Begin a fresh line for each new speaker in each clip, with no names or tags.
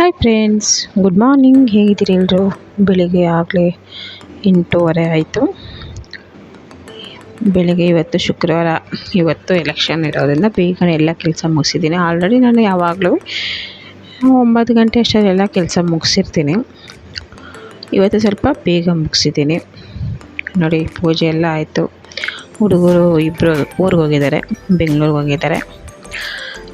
Hi friends good morning ಹೇಗಿದ್ದೀರಿ ಎಲ್ಲರೂ ಬೆಳಿಗ್ಗೆ ಆಗಲೇ ಎಂಟೂವರೆ ಆಯಿತು. ಬೆಳಿಗ್ಗೆ ಇವತ್ತು ಶುಕ್ರವಾರ, ಇವತ್ತು ಎಲೆಕ್ಷನ್ ಇರೋದ್ರಿಂದ ಬೇಗನೆ ಎಲ್ಲ ಕೆಲಸ ಮುಗಿಸಿದ್ದೀನಿ. ಆಲ್ರೆಡಿ ನಾನು ಯಾವಾಗಲೂ ಒಂಬತ್ತು ಗಂಟೆ ಅಷ್ಟರಲ್ಲೆಲ್ಲ ಕೆಲಸ ಮುಗಿಸಿರ್ತೀನಿ. ಇವತ್ತು ಸ್ವಲ್ಪ ಬೇಗ ಮುಗಿಸಿದ್ದೀನಿ. ನೋಡಿ ಪೂಜೆ ಎಲ್ಲ ಆಯಿತು. ಹುಡುಗರು ಇಬ್ಬರು ಊರಿಗೆ ಹೋಗಿದ್ದಾರೆ, ಬೆಂಗಳೂರಿಗೆ ಹೋಗಿದ್ದಾರೆ.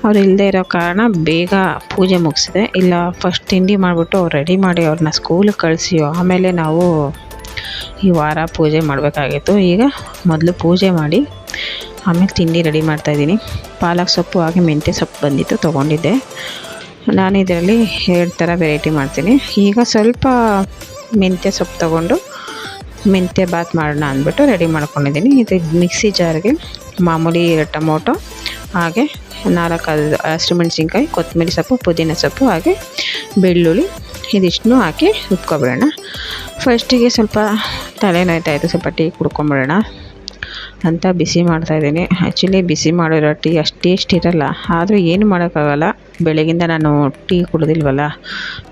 ಅವ್ರು ಇಲ್ಲದೆ ಇರೋ ಕಾರಣ ಬೇಗ ಪೂಜೆ ಮುಗಿಸಿದೆ. ಇಲ್ಲ ಫಸ್ಟ್ ತಿಂಡಿ ಮಾಡಿಬಿಟ್ಟು ಅವ್ರು ರೆಡಿ ಮಾಡಿ ಅವ್ರನ್ನ ಸ್ಕೂಲಿಗೆ ಕಳಿಸಿಯೋ, ಆಮೇಲೆ ನಾವು ಈ ವಾರ ಪೂಜೆ ಮಾಡಬೇಕಾಗಿತ್ತು. ಈಗ ಮೊದಲು ಪೂಜೆ ಮಾಡಿ, ಆಮೇಲೆ ತಿಂಡಿ ರೆಡಿ ಮಾಡ್ತಾಯಿದ್ದೀನಿ ಪಾಲಕ್ ಸೊಪ್ಪು ಹಾಗೆ ಮೆಂತ್ಯ ಸೊಪ್ಪು ಬಂದಿತ್ತು, ತೊಗೊಂಡಿದ್ದೆ. ನಾನು ಇದರಲ್ಲಿ ಎರಡು ಥರ ವೆರೈಟಿ ಮಾಡ್ತೀನಿ. ಈಗ ಸ್ವಲ್ಪ ಮೆಂತ್ಯ ಸೊಪ್ಪು ತೊಗೊಂಡು ಮೆಂತ್ಯ ಬಾತ್ ಮಾಡೋಣ ಅಂದ್ಬಿಟ್ಟು ರೆಡಿ ಮಾಡ್ಕೊಂಡಿದ್ದೀನಿ. ಇದು ಮಿಕ್ಸಿ ಜಾರ್ಗೆ ಮಾಮೂಲಿ ಟೊಮೊಟೊ, ಹಾಗೆ ನಾಲ್ಕು ಹಸಿಮೆಣ್ಸಿನ್ಕಾಯಿ, ಕೊತ್ತಂಬರಿ ಸೊಪ್ಪು, ಪುದೀನ ಸೊಪ್ಪು ಹಾಗೆ ಬೆಳ್ಳುಳ್ಳಿ ಇದಿಷ್ಟನ್ನು ಹಾಕಿ ರುಬ್ಕೊಬಿಡೋಣ. ಫಸ್ಟಿಗೆ ಸ್ವಲ್ಪ ತಲೆನೋಯ್ತಾ ಇತ್ತು, ಸ್ವಲ್ಪ ಟೀ ಕುಡ್ಕೊಂಬಿಡೋಣ. ಅಂತ ಬಿಸಿ ಮಾಡ್ತಾಯಿದ್ದೀನಿ ಆ್ಯಕ್ಚುಲಿ ಬಿಸಿ ಮಾಡಿರೋ ಟೀ ಅಷ್ಟು ಟೇಸ್ಟ್ ಇರಲ್ಲ. ಆದರೂ ಏನು ಮಾಡೋಕ್ಕಾಗಲ್ಲ. ಬೆಳಗಿಂದ ನಾನು ಟೀ ಕುಡಿದಿಲ್ವಲ್ಲ,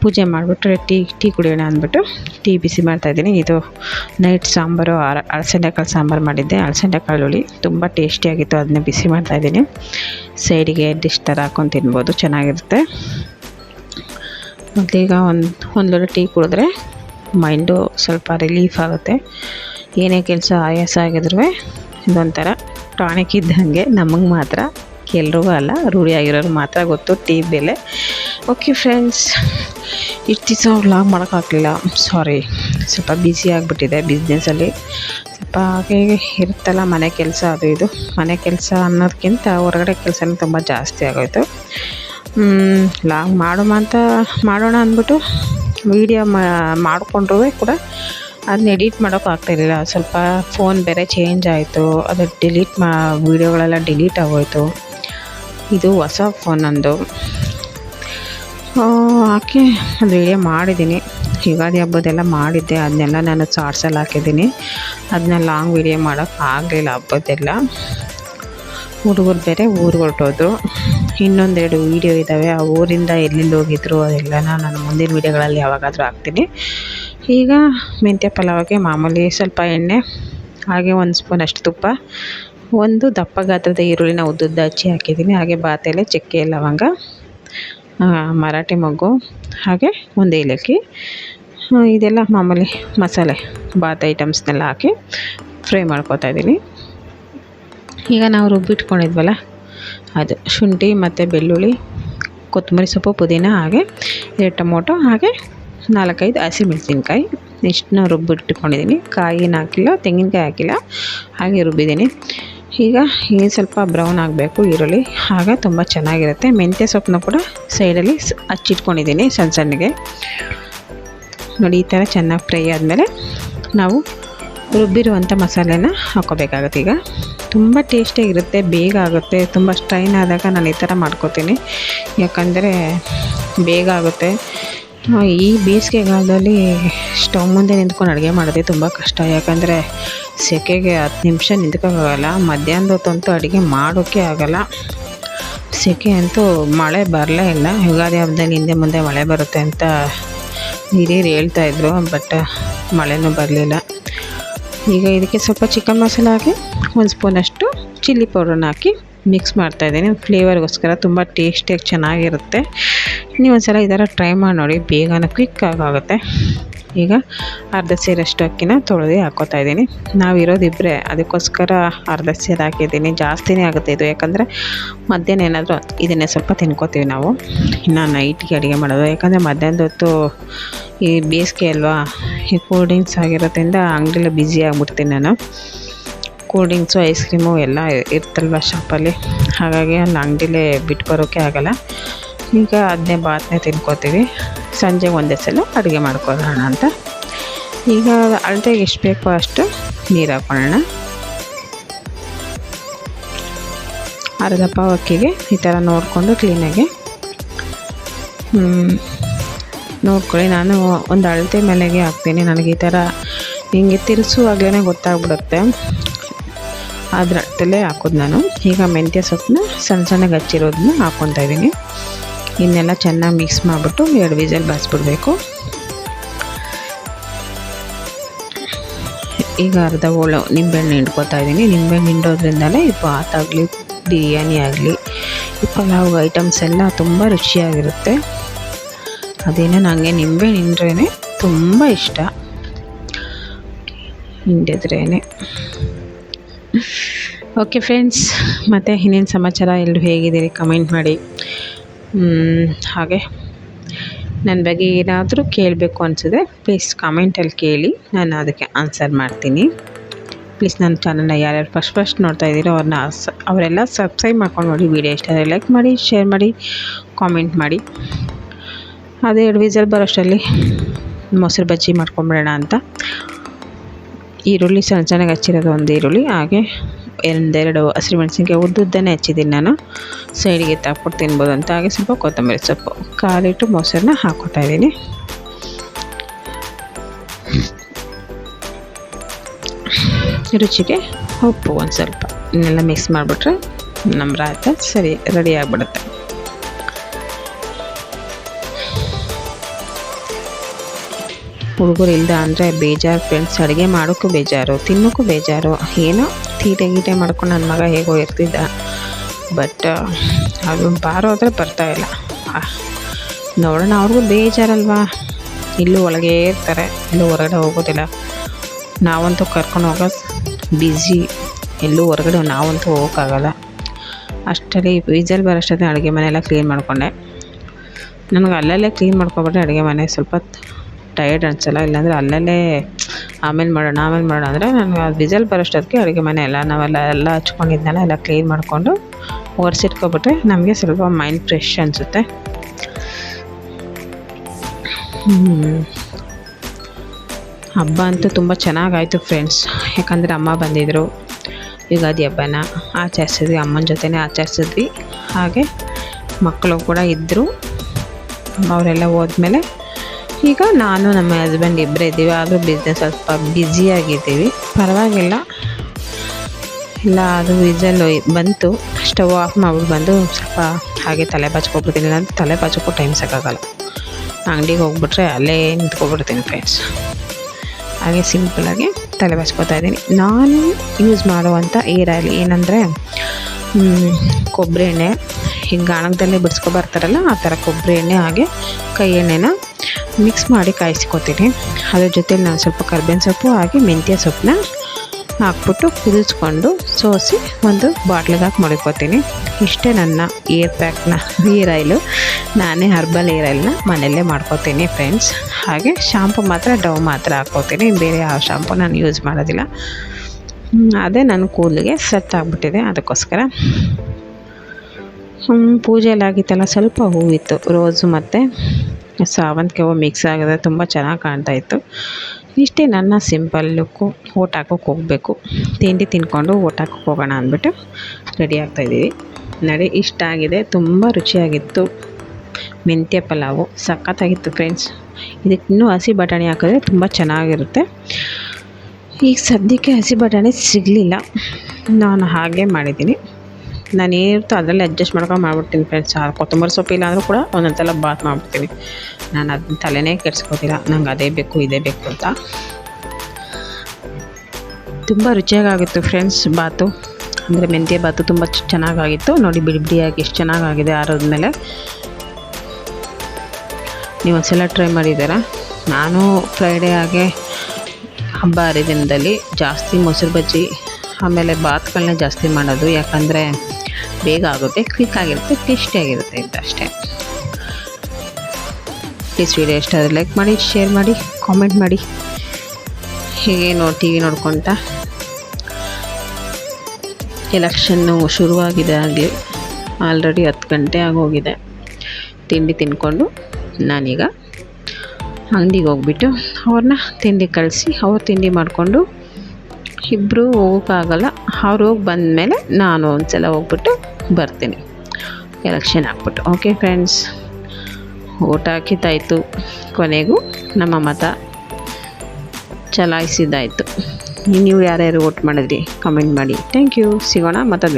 ಪೂಜೆ ಮಾಡಿಬಿಟ್ರೆ ಟೀ ಟೀ ಕುಡಿಯೋಣ ಅಂದ್ಬಿಟ್ಟು ಟೀ ಬಿಸಿ ಮಾಡ್ತಾಯಿದ್ದೀನಿ ಇದು ನೈಟ್ ಸಾಂಬಾರು ಕಾಳು ಸಾಂಬಾರು ಮಾಡಿದ್ದೆ. ಕಾಳು ಹುಳಿ ತುಂಬ ಟೇಸ್ಟಿಯಾಗಿತ್ತು ಅದನ್ನ ಬಿಸಿ ಮಾಡ್ತಾಯಿದ್ದೀನಿ ಸೈಡಿಗೆ ಡಿಶ್ ಥರ ಹಾಕ್ಕೊಂಡು ತಿನ್ಬೋದು, ಚೆನ್ನಾಗಿರುತ್ತೆ. ಮತ್ತೀಗ ಒಂದು ಒಂದು ಲೋಟ ಟೀ ಕುಡಿದ್ರೆ ಮೈಂಡು ಸ್ವಲ್ಪ ರಿಲೀಫ್ ಆಗುತ್ತೆ. ಏನೇ ಕೆಲಸ, ಆಯಾಸ ಆಗಿದ್ರೂ ಇದೊಂಥರ ಟಾನಿಕ್ ಇದ್ದಂಗೆ ನಮಗೆ ಮಾತ್ರ ಎಲ್ರಿಗೂ ಅಲ್ಲ ರೂಢಿಯಾಗಿರೋರು ಮಾತ್ರ ಗೊತ್ತು ಟೀ ಬೆಲೆ. ಓಕೆ ಫ್ರೆಂಡ್ಸ್ ಇಷ್ಟು ದಿವಸ ಲಾಗ್ ಮಾಡೋಕ್ಕಾಗಲಿಲ್ಲ ಸಾರಿ ಸ್ವಲ್ಪ ಬ್ಯುಸಿ ಆಗಿಬಿಟ್ಟಿದೆ ಬಿಸ್ನೆಸ್ಸಲ್ಲಿ ಸ್ವಲ್ಪ ಹಾಗೆ ಇರುತ್ತಲ್ಲ ಮನೆ ಕೆಲಸ, ಅದು ಇದು. ಮನೆ ಕೆಲಸ ಅನ್ನೋದಕ್ಕಿಂತ ಹೊರಗಡೆ ಕೆಲಸನೂ ತುಂಬ ಜಾಸ್ತಿ ಆಗೋಯಿತು. ಲಾಗ್ ಮಾಡೋಣ ಅಂತ ಮಾಡೋಣ ಅಂದ್ಬಿಟ್ಟು ವೀಡಿಯೋ ಮಾಡಿಕೊಂಡ್ರೂ ಕೂಡ ಅದನ್ನ ಎಡಿಟ್ ಮಾಡೋಕ್ಕಾಗ್ತಾಯಿರಲಿಲ್ಲ ಸ್ವಲ್ಪ ಫೋನ್ ಬೇರೆ ಚೇಂಜ್ ಆಯಿತು. ಅದು ಡಿಲೀಟ್ ಮಾ ವೀಡಿಯೋಗಳೆಲ್ಲ ಡಿಲೀಟ್ ಆಗೋಯಿತು. ಇದು ಹೊಸ ಫೋನ್ ನಂದು. ಹಾಕಿ ಒಂದು ವೀಡಿಯೋ ಮಾಡಿದ್ದೀನಿ. ಯುಗಾದಿ ಹಬ್ಬದೆಲ್ಲ ಮಾಡಿದ್ದೆ. ಅದನ್ನೆಲ್ಲ ನಾನು ಶಾರ್ಟ್ಸಲ್ಲಿ ಹಾಕಿದ್ದೀನಿ. ಅದನ್ನ ಲಾಂಗ್ ವೀಡಿಯೋ ಮಾಡೋಕ್ಕೆ ಆಗಲಿಲ್ಲ ಹಬ್ಬದ್ದೆಲ್ಲ ಹುಡುಗರು ಬೇರೆ ಊರಿಗೆ ಹೊರಟೋದ್ರು. ಇನ್ನೊಂದೆರಡು ವೀಡಿಯೋ ಇದ್ದಾವೆ ಆ ಊರಿಂದ ಎಲ್ಲೆಲ್ಲಿ ಹೋಗಿದ್ರು ಅದೆಲ್ಲ ನಾನು ಮುಂದಿನ ವೀಡಿಯೋಗಳಲ್ಲಿ ಯಾವಾಗಾದರೂ ಹಾಕ್ತೀನಿ. ಈಗ ಮೆಂತ್ಯ ಪಲಾವಿಗೆ ಮಾಮೂಲಿ ಸ್ವಲ್ಪ ಎಣ್ಣೆ, ಹಾಗೆ ಒಂದು ಸ್ಪೂನ್ ಅಷ್ಟು ತುಪ್ಪ ಒಂದು ದಪ್ಪ ಗಾತ್ರದ ಈರುಳ್ಳಿನ ಉದ್ದುದ್ದ ಹಚ್ಚಿ ಹಾಕಿದ್ದೀನಿ. ಹಾಗೆ ಬಾತೆಲೆ, ಚಕ್ಕೆ, ಲವಂಗ ಮರಾಠಿ ಮೊಗ್ಗು, ಹಾಗೆ ಒಂದು ಏಲಕ್ಕಿ ಇದೆಲ್ಲ ಮಾಮೂಲಿ ಮಸಾಲೆ, ಬಾತ್ ಐಟಮ್ಸ್ನೆಲ್ಲ ಹಾಕಿ ಫ್ರೈ ಮಾಡ್ಕೊತಾ ಇದ್ದೀನಿ. ಈಗ ನಾವು ರುಬ್ಬಿಟ್ಕೊಂಡಿದ್ವಲ್ಲ, ಅದು ಶುಂಠಿ ಮತ್ತು ಬೆಳ್ಳುಳ್ಳಿ, ಕೊತ್ತಂಬರಿ ಸೊಪ್ಪು, ಪುದೀನ, ಹಾಗೆ ಎರಡು ಟೊಮೊಟೊ, ಹಾಗೆ ನಾಲ್ಕೈದು ಹಸಿಮೆಣಸಿನ್ಕಾಯಿ. ಇಷ್ಟನ್ನ ರುಬ್ಬಿಟ್ಕೊಂಡಿದ್ದೀನಿ. ಕಾಯಿನ ಹಾಕಿಲ್ಲ, ತೆಂಗಿನಕಾಯಿ ಹಾಕಿಲ್ಲ, ಹಾಗೆ ರುಬ್ಬಿದ್ದೀನಿ. ಈಗ ಇನ್ನು ಸ್ವಲ್ಪ ಬ್ರೌನ್ ಆಗಬೇಕು ಈರುಳ್ಳಿ. ಆಗ ತುಂಬ ಚೆನ್ನಾಗಿರುತ್ತೆ. ಮೆಂತ್ಯ ಸೊಪ್ಪನ್ನ ಕೂಡ ಸೈಡಲ್ಲಿ ಹಚ್ಚಿಟ್ಕೊಂಡಿದ್ದೀನಿ ಸಣ್ಣ ಸಣ್ಣಗೆ. ನೋಡಿ, ಈ ಥರ ಚೆನ್ನಾಗಿ ಫ್ರೈ ಆದಮೇಲೆ ನಾವು ರುಬ್ಬಿರುವಂಥ ಮಸಾಲೆನ ಹಾಕೋಬೇಕಾಗುತ್ತೆ ಈಗ. ತುಂಬ ಟೇಸ್ಟಿಯಾಗಿರುತ್ತೆ ಬೇಗ ಆಗುತ್ತೆ. ತುಂಬ ಸ್ಟ್ರೈನ್ ಆದಾಗ ನಾನು ಈ ಥರ ಮಾಡ್ಕೋತೀನಿ. ಯಾಕಂದರೆ ಬೇಗ ಆಗುತ್ತೆ. ಈ ಬೇಸಿಗೆಗಾಲದಲ್ಲಿ ಸ್ಟವ್ ಮುಂದೆ ನಿಂತ್ಕೊಂಡು ಅಡುಗೆ ಮಾಡೋದೇ ತುಂಬ ಕಷ್ಟ. ಯಾಕಂದರೆ ಸೆಕೆಗೆ ಹತ್ತು ನಿಮಿಷ ನಿಂತ್ಕೋಕ್ಕಾಗಲ್ಲ ಮಧ್ಯಾಹ್ನದ ಹೊತ್ತಂತೂ ಅಡುಗೆ ಮಾಡೋಕ್ಕೆ ಆಗೋಲ್ಲ. ಸೆಕೆ ಅಂತೂ ಮಳೆ ಬರಲೇ ಇಲ್ಲ. ಯುಗಾದಿ ಹಬ್ಬದಲ್ಲಿ ಹಿಂದೆ ಮುಂದೆ ಮಳೆ ಬರುತ್ತೆ ಅಂತ ಹಿರಿಯರು ಹೇಳ್ತಾಯಿದ್ರು ಬಟ್ ಮಳೆನೂ ಬರಲಿಲ್ಲ. ಈಗ ಇದಕ್ಕೆ ಸ್ವಲ್ಪ ಚಿಕನ್ ಮಸಾಲ ಹಾಕಿ, ಒಂದು ಸ್ಪೂನಷ್ಟು ಚಿಲ್ಲಿ ಪೌಡ್ರನ್ನ ಹಾಕಿ ಮಿಕ್ಸ್ ಮಾಡ್ತಾಯಿದ್ದೀನಿ ಫ್ಲೇವರ್ಗೋಸ್ಕರ ತುಂಬ ಟೇಸ್ಟಿಯಾಗಿ ಚೆನ್ನಾಗಿರುತ್ತೆ. ನೀವು ಒಂದು ಸಲ ಈ ಥರ ಟ್ರೈ ಮಾಡಿ ನೋಡಿ, ಬೇಗನೆ ಕ್ವಿಕ್ಕಾಗುತ್ತೆ ಈಗ ಅರ್ಧ ಸೇರಷ್ಟು ಅಕ್ಕಿನ ತೊಳೆದು ಹಾಕೋತಾ ಇದ್ದೀನಿ. ನಾವಿರೋದು ಇಬ್ಬರೇ ಅದಕ್ಕೋಸ್ಕರ ಅರ್ಧ ಸೇರು ಹಾಕಿದ್ದೀನಿ. ಜಾಸ್ತಿನೇ ಆಗುತ್ತೆ ಇದು, ಯಾಕಂದರೆ ಮಧ್ಯಾಹ್ನ ಏನಾದರೂ ಇದನ್ನೇ ಸ್ವಲ್ಪ ತಿನ್ಕೋತೀವಿ ನಾವು. ಇನ್ನು ನೈಟಿಗೆ ಅಡುಗೆ ಮಾಡೋದು, ಯಾಕಂದರೆ ಮಧ್ಯಾಹ್ನದ ಹೊತ್ತು ಈ ಬೇಸಿಗೆ ಅಲ್ವಾ, ಈ ಕೂಲ್ ಡ್ರಿಂಕ್ಸ್ ಆಗಿರೋದ್ರಿಂದ ಅಂಗಡಿಲಿ ಬ್ಯುಸಿ ಆಗಿಬಿಡ್ತೀನಿ ನಾನು. ಕೂಲ್ ಡ್ರಿಂಕ್ಸು ಐಸ್ ಕ್ರೀಮು ಎಲ್ಲ ಇರ್ತಲ್ವ ಶಾಪಲ್ಲಿ ಹಾಗಾಗಿ ಅಲ್ಲಿ ಅಂಗಡಿಲೇ ಬಿಟ್ಟು ಬರೋಕ್ಕೆ ಆಗೋಲ್ಲ. ಈಗ ಅದನ್ನೇ ಬಾತನ್ನೇ ತಿನ್ಕೋತೀವಿ. ಸಂಜೆ ಒಂದೇ ಸಲ ಅಡುಗೆ ಮಾಡ್ಕೊಳ್ಳೋಣ ಅಂತ. ಈಗ ಅಳತೆಗೆ ಎಷ್ಟು ಬೇಕೋ ಅಷ್ಟು ನೀರು ಹಾಕ್ಕೊಳ್ಳೋಣ ಅರ್ಧ ಪಾವು ಅಕ್ಕಿಗೆ ಈ ಥರ ನೋಡಿಕೊಂಡು ಕ್ಲೀನಾಗಿ. ನೋಡ್ಕೊಳ್ಳಿ. ನಾನು ಒಂದು ಅಳತೆ ಮೇಲೆಗೆ ಹಾಕ್ತೀನಿ. ನನಗೆ ಈ ಥರ ಹಿಂಗೆ ತಿರ್ಸುವಾಗಲೇ ಗೊತ್ತಾಗ್ಬಿಡುತ್ತೆ. ಅದ್ರ ಅಳತೆಲೇ ಹಾಕೋದು ನಾನು. ಈಗ ಮೆಂತ್ಯ ಸೊಪ್ಪನ್ನ ಸಣ್ಣ ಸಣ್ಣಗೆ ಹಚ್ಚಿರೋದನ್ನ ಹಾಕ್ಕೊತಾ ಇದ್ದೀನಿ. ಇನ್ನೆಲ್ಲ ಚೆನ್ನಾಗಿ ಮಿಕ್ಸ್ ಮಾಡಿಬಿಟ್ಟು ಎರಡು ವಿಸಲ್ ಬಸ್ಬಿಡ್ಬೇಕು. ಈಗ ಅರ್ಧ ಹೋಳು ನಿಂಬೆಹಣ್ಣು ಹಿಂಡ್ಕೊತಾ ಇದ್ದೀನಿ. ನಿಂಬೆಹಣ್ಣು ಹಿಂಡೋದ್ರಿಂದಲೇ ಈ ಆಗಲಿ, ಬಿರಿಯಾನಿ ಆಗಲಿ, ಈ ಪಲಾವ್ ಐಟಮ್ಸ್ ಎಲ್ಲ ತುಂಬ ರುಚಿಯಾಗಿರುತ್ತೆ. ಅದೇನೋ ನನಗೆ ನಿಂಬೆ ಹಿಂಡ್ರೇ ತುಂಬ ಇಷ್ಟ. ಹಿಂಡಿದ್ರೇ ಓಕೆ ಫ್ರೆಂಡ್ಸ್ ಮತ್ತು ಇನ್ನೇನು ಸಮಾಚಾರ? ಎಲ್ಲರೂ ಹೇಗಿದ್ದೀರಿ? ಕಮೆಂಟ್ ಮಾಡಿ. ಹಾಗೆ. ನನ್ನ ಬಗ್ಗೆ ಏನಾದರೂ ಕೇಳಬೇಕು ಅನಿಸಿದ್ರೆ ಪ್ಲೀಸ್ ಕಮೆಂಟಲ್ಲಿ ಕೇಳಿ. ನಾನು ಅದಕ್ಕೆ ಆನ್ಸರ್ ಮಾಡ್ತೀನಿ. ಪ್ಲೀಸ್ ನನ್ನ ಚಾನಲ್ನ ಯಾರ್ಯಾರು ಫಸ್ಟ್ ಫಸ್ಟ್ ನೋಡ್ತಾ ಇದ್ದೀರೋ ಅವ್ರನ್ನ ಅವರೆಲ್ಲ ಸಬ್ಸ್ಕ್ರೈಬ್ ಮಾಡ್ಕೊಂಡು ನೋಡಿ ವೀಡಿಯೋ ಇಷ್ಟ ಆದರೆ ಲೈಕ್ ಮಾಡಿ ಶೇರ್ ಮಾಡಿ ಕಾಮೆಂಟ್ ಮಾಡಿ. ಅದೇ ಎರಡು ವಿಸಲ್ ಬರೋಷ್ಟರಲ್ಲಿ ಮೊಸರು ಬಜ್ಜಿ ಮಾಡ್ಕೊಂಬಿಡೋಣ ಅಂತ. ಈರುಳ್ಳಿ ಸಣ್ಣ ಸಣ್ಣಗೆ ಹಚ್ಚಿರೋದು ಒಂದು ಈರುಳ್ಳಿ, ಹಾಗೆ ಒಂದೆರಡು ಹಸಿರು ಮೆಣಸಿನ್ಕಾಯಿ ಉದ್ದುದ್ದನೇ ಹಚ್ಚಿದ್ದೀನಿ ನಾನು. ಸೈಡಿಗೆ ತಾಕ್ಬಿಟ್ಟು ತಿನ್ಬೋದು ಅಂತ ಹಾಗೆ ಸ್ವಲ್ಪ ಕೊತ್ತಂಬರಿ ಸೊಪ್ಪು ಕಾಲಿಟ್ಟು ಮೊಸರನ್ನ ಹಾಕ್ಕೊತಾ ಇದ್ದೀನಿ. ರುಚಿಗೆ ಉಪ್ಪು ಒಂದು ಸ್ವಲ್ಪ. ಇನ್ನೆಲ್ಲ ಮಿಕ್ಸ್ ಮಾಡಿಬಿಟ್ರೆ ನಮ್ಮ ರಾಯ್ತ ಸರಿ ರೆಡಿ ಆಗಿಬಿಡುತ್ತೆ. ಹುಡುಗರು ಇಲ್ದ ಅಂದರೆ ಬೇಜಾರು ಫ್ರೆಂಡ್ಸ್ ಅಡುಗೆ ಮಾಡೋಕ್ಕೂ ಬೇಜಾರು, ತಿನ್ನೋಕ್ಕೂ ಬೇಜಾರು. ಏನೋ ತೀಟೆ ಗೀಟೆ ಮಾಡ್ಕೊಂಡು ನನ್ನ ಮಗ ಹೇಗೋ ಇರ್ತಿದ್ದ. ಬಟ್ ಅದು ಬಾರೋ ಹೋದ್ರೆ ಬರ್ತಾಯಿಲ್ಲ ನೋಡೋಣ, ಅವ್ರಿಗೂ ಬೇಜಾರಲ್ವಾ? ಇಲ್ಲೂ ಒಳಗೆ ಇರ್ತಾರೆ, ಇಲ್ಲೂ ಹೊರಗಡೆ ಹೋಗೋದಿಲ್ಲ. ನಾವಂತೂ ಕರ್ಕೊಂಡು ಹೋಗೋ ಬ್ಯುಸಿ ಎಲ್ಲೂ ಹೊರಗಡೆ ನಾವಂತೂ ಹೋಗೋಕ್ಕಾಗಲ್ಲ. ಅಷ್ಟರಲ್ಲಿ ವಿಸಲ್ ಬರೋಷ್ಟೇ ಅಡುಗೆ ಮನೆಯೆಲ್ಲ ಕ್ಲೀನ್ ಮಾಡಿಕೊಂಡೆ. ನನಗೆ ಅಲ್ಲಲ್ಲೇ ಕ್ಲೀನ್ ಮಾಡ್ಕೊಬಿಟ್ರೆ ಅಡುಗೆ ಮನೆ ಸ್ವಲ್ಪ ಟಯರ್ಡ್ ಅನಿಸಲ್ಲ, ಇಲ್ಲಾಂದರೆ ಅಲ್ಲಲ್ಲೇ ಆಮೇಲೆ ಮಾಡೋಣ ಆಮೇಲೆ ಮಾಡೋಣ ಅಂದರೆ ನಾನು ಅದು ವಿಸಲ್ ಬರೋಷ್ಟೊತ್ತಿಗೆ ಅಡುಗೆ ಮನೆ ಎಲ್ಲ, ನಾವೆಲ್ಲ ಎಲ್ಲ ಹಚ್ಕೊಂಡಿದ್ದನ್ನೆಲ್ಲ ಎಲ್ಲ ಕ್ಲೀನ್ ಮಾಡಿಕೊಂಡು ಒರೆಸಿಟ್ಕೊಬಿಟ್ರೆ ನಮಗೆ ಸ್ವಲ್ಪ ಮೈಂಡ್ ಫ್ರೆಶ್ ಅನಿಸುತ್ತೆ. ಹಬ್ಬ ಅಂತೂ ತುಂಬ ಚೆನ್ನಾಗಾಯಿತು ಫ್ರೆಂಡ್ಸ್. ಯಾಕಂದರೆ ಅಮ್ಮ ಬಂದಿದ್ದರು ಯುಗಾದಿ ಹಬ್ಬನ ಆಚರಿಸಿದ್ವಿ, ಅಮ್ಮನ ಜೊತೆನೇ ಆಚರಿಸಿದ್ವಿ. ಹಾಗೆ ಮಕ್ಕಳು ಕೂಡ ಇದ್ದರು ಅವರೆಲ್ಲ ಹೋದ್ಮೇಲೆ ಈಗ ನಾನು ನಮ್ಮ ಹಸ್ಬೆಂಡ್ ಇಬ್ಬರೇ ಇದ್ದೀವಿ, ಆದರೂ ಬಿಸ್ನೆಸ್ ಸ್ವಲ್ಪ ಬ್ಯುಸಿಯಾಗಿದ್ದೀವಿ ಪರವಾಗಿಲ್ಲ. ಇಲ್ಲ ಅದು ವಿಜಲ್ ಬಂತು. ಸ್ಟವ್ ಆಫ್ ಮಾಡ್ಬಿಟ್ಟು ಬಂದು ಸ್ವಲ್ಪ ಹಾಗೆ ತಲೆ ಬಾಚ್ಕೊಬಿಡ್ತೀನಿ ಅಂತ ತಲೆ ಬಾಚೋಕ್ಕೂ ಟೈಮ್ ಸಾಕಾಗಲ್ಲ ಅಂಗಡಿಗೆ ಹೋಗ್ಬಿಟ್ರೆ ಅಲ್ಲೇ ನಿಂತ್ಕೊಬಿಡ್ತೀನಿ ಫ್ರೆಂಡ್ಸ್ ಹಾಗೆ ಸಿಂಪಲಾಗಿ ತಲೆ ಬಾಚ್ಕೋತಾ ಇದ್ದೀನಿ. ನಾನು ಯೂಸ್ ಮಾಡುವಂಥ ಏರ್ ಆಯಿಲ್ ಏನಂದರೆ ಕೊಬ್ಬರಿ ಎಣ್ಣೆ. ಹಿಂಗೆ ಗಾಣಕದಲ್ಲೇ ಬಿಡಿಸ್ಕೊ ಬರ್ತಾರಲ್ಲ, ಆ ಥರ ಕೊಬ್ಬರಿ ಎಣ್ಣೆ ಹಾಗೆ ಕೈ ಎಣ್ಣೆನ ಮಿಕ್ಸ್ ಮಾಡಿ ಕಾಯಿಸ್ಕೊತೀನಿ. ಅದ್ರ ಜೊತೆಲಿ ನಾನು ಸ್ವಲ್ಪ ಕರ್ಬೇವಿನ ಸೊಪ್ಪು ಹಾಗೆ ಮೆಂತ್ಯ ಸೊಪ್ಪನ್ನ ಹಾಕ್ಬಿಟ್ಟು ಕುದಿಸ್ಕೊಂಡು ಸೋಸಿ ಒಂದು ಬಾಟ್ಲಿಗೆ ಹಾಕಿ ಮಡಿಕೋತೀನಿ ಇಷ್ಟೇ ನನ್ನ ಏರ್ ಪ್ಯಾಕ್ನ ಏರ್ ಆಯಿಲು ನಾನೇ ಹರ್ಬಲ್ ಏರ್ ಆಯಿಲ್ನ ಮನೆಯಲ್ಲೇ ಮಾಡ್ಕೋತೀನಿ ಫ್ರೆಂಡ್ಸ್ ಹಾಗೆ ಶಾಂಪು ಮಾತ್ರ ಡವ್ ಮಾತ್ರ ಹಾಕ್ಕೋತೀನಿ. ಬೇರೆ ಯಾವ ಶಾಂಪು ನಾನು ಯೂಸ್ ಮಾಡೋದಿಲ್ಲ. ಅದೇ ನನ್ನ ಕೂದಲಿಗೆ ಸೆಟ್ ಆಗಿಬಿಟ್ಟಿದೆ. ಅದಕ್ಕೋಸ್ಕರ ಎಲ್ಲ ಆಗಿತ್ತಲ್ಲ ಸ್ವಲ್ಪ ಹೂವಿತ್ತು, ರೋಸು ಮತ್ತು ಸಾವಂತಿಗೆ ಹೂವು ಮಿಕ್ಸ್ ಆಗಿದೆ, ತುಂಬ ಚೆನ್ನಾಗಿ ಕಾಣ್ತಾಯಿತ್ತು ಇಷ್ಟೇ ನನ್ನ ಸಿಂಪಲ್ ಲುಕ್ಕು ಓಟ್ ಹಾಕೋಕೆ ಹೋಗಬೇಕು. ತಿಂಡಿ ತಿನ್ಕೊಂಡು ಓಟ್ ಹಾಕೋಕೆ ಹೋಗೋಣ ಅಂದ್ಬಿಟ್ಟು ರೆಡಿ ಆಗ್ತಾಯಿದ್ದೀವಿ ನಡಿ, ಇಷ್ಟ ಆಗಿದೆ, ತುಂಬ ರುಚಿಯಾಗಿತ್ತು. ಮೆಂತ್ಯ ಪಲಾವು, ಸಖತ್ತಾಗಿತ್ತು ಫ್ರೆಂಡ್ಸ್ ಇದಕ್ಕೆ ಇನ್ನೂ ಹಸಿ ಬಟಾಣಿ ಹಾಕಿದ್ರೆ ತುಂಬ ಚೆನ್ನಾಗಿರುತ್ತೆ. ಈಗ ಸದ್ಯಕ್ಕೆ ಹಸಿ ಬಟಾಣಿ ಸಿಗಲಿಲ್ಲ. ನಾನು ಹಾಗೆ ಮಾಡಿದ್ದೀನಿ. ನಾನು ಏನಿರುತ್ತೋ ಅದರಲ್ಲಿ ಅಡ್ಜಸ್ಟ್ ಮಾಡ್ಕೊಂಡು ಮಾಡ್ಬಿಡ್ತೀನಿ ಫ್ರೆಂಡ್ಸ್ ಆ ಕೊತ್ತಂಬರಿ ಸೊಪ್ಪು ಇಲ್ಲ ಅಂದರೂ ಕೂಡ ಒಂದೊಂದು ಸಲ ಬಾತ್ ಮಾಡ್ಬಿಡ್ತೀನಿ. ನಾನು ಅದನ್ನ ತಲೆನೇ ಕೆಡ್ಸ್ಕೋತಿಲ್ಲ. ನಂಗೆ ಅದೇ ಬೇಕು, ಇದೇ ಬೇಕು ಅಂತ. ತುಂಬ ರುಚಿಯಾಗಿತ್ತು ಫ್ರೆಂಡ್ಸ್ ಬಾತು. ಅಂದರೆ ಮೆಂತ್ಯ ಬಾತು ತುಂಬ ಚೆನ್ನಾಗಾಗಿತ್ತು. ನೋಡಿ, ಬಿಡಿ ಬಿಡಿಯಾಗಿ ಎಷ್ಟು ಚೆನ್ನಾಗಾಗಿದೆ ಆರೋದ್ಮೇಲೆ ನೀವು ಒಂದ್ಸಲ ಟ್ರೈ ಮಾಡಿದ್ದೀರಾ? ನಾನು ಫ್ರೈಡೇ ಹಾಗೆ ಹಬ್ಬ ಹರಿದಿನದಲ್ಲಿ ಜಾಸ್ತಿ ಮೊಸರು ಬಜ್ಜಿ, ಆಮೇಲೆ ಬಾತ್ಗಳನ್ನ ಜಾಸ್ತಿ ಮಾಡೋದು. ಯಾಕಂದರೆ ಬೇಗ ಆಗುತ್ತೆ ಕ್ವಿಕ್ ಆಗಿರುತ್ತೆ ಟೇಸ್ಟಿಯಾಗಿರುತ್ತೆ ಅಂತ ಅಷ್ಟೇ. ಪ್ಲೀಸ್ ವಿಡಿಯೋ ಇಷ್ಟ ಆದರೆ ಲೈಕ್ ಮಾಡಿ ಶೇರ್ ಮಾಡಿ ಕಾಮೆಂಟ್ ಮಾಡಿ. ಹೇಗೆ ನೋಡಿ ಟಿ ವಿ ನೋಡ್ಕೊತ? ಎಲೆಕ್ಷನ್ನು ಶುರುವಾಗಿದೆ ಆಗಲಿ. ಆಲ್ರೆಡಿ ಹತ್ತು ಗಂಟೆ ಆಗೋಗಿದೆ. ತಿಂಡಿ ತಿನ್ಕೊಂಡು ನಾನೀಗ ಅಂಗಡಿಗೆ ಹೋಗ್ಬಿಟ್ಟು ಅವ್ರನ್ನ ತಿಂಡಿ ಕಳಿಸಿ, ಅವ್ರು ತಿಂಡಿ ಮಾಡಿಕೊಂಡು ಇಬ್ಬರು ಹೋಗೋಕ್ಕಾಗಲ್ಲ. ಅವ್ರು ಹೋಗಿ ಬಂದಮೇಲೆ ನಾನು ಒಂದು ಸಲ ಹೋಗ್ಬಿಟ್ಟು ಬರ್ತೀನಿ. ಎಲೆಕ್ಷನ್ ಹಾಕ್ಬಿಟ್ಟು ಓಕೆ ಫ್ರೆಂಡ್ಸ್ ಓಟ್ ಹಾಕಿದ್ದಾಯಿತು. ಕೊನೆಗೂ ನಮ್ಮ ಮತ ಚಲಾಯಿಸಿದ್ದಾಯಿತು. ನೀವು ಯಾರ್ಯಾರು ಓಟ್ ಮಾಡಿದ್ರಿ ಕಮೆಂಟ್ ಮಾಡಿ. ಥ್ಯಾಂಕ್ ಯು ಸಿಗೋಣ ಮತ್ತೊಂದು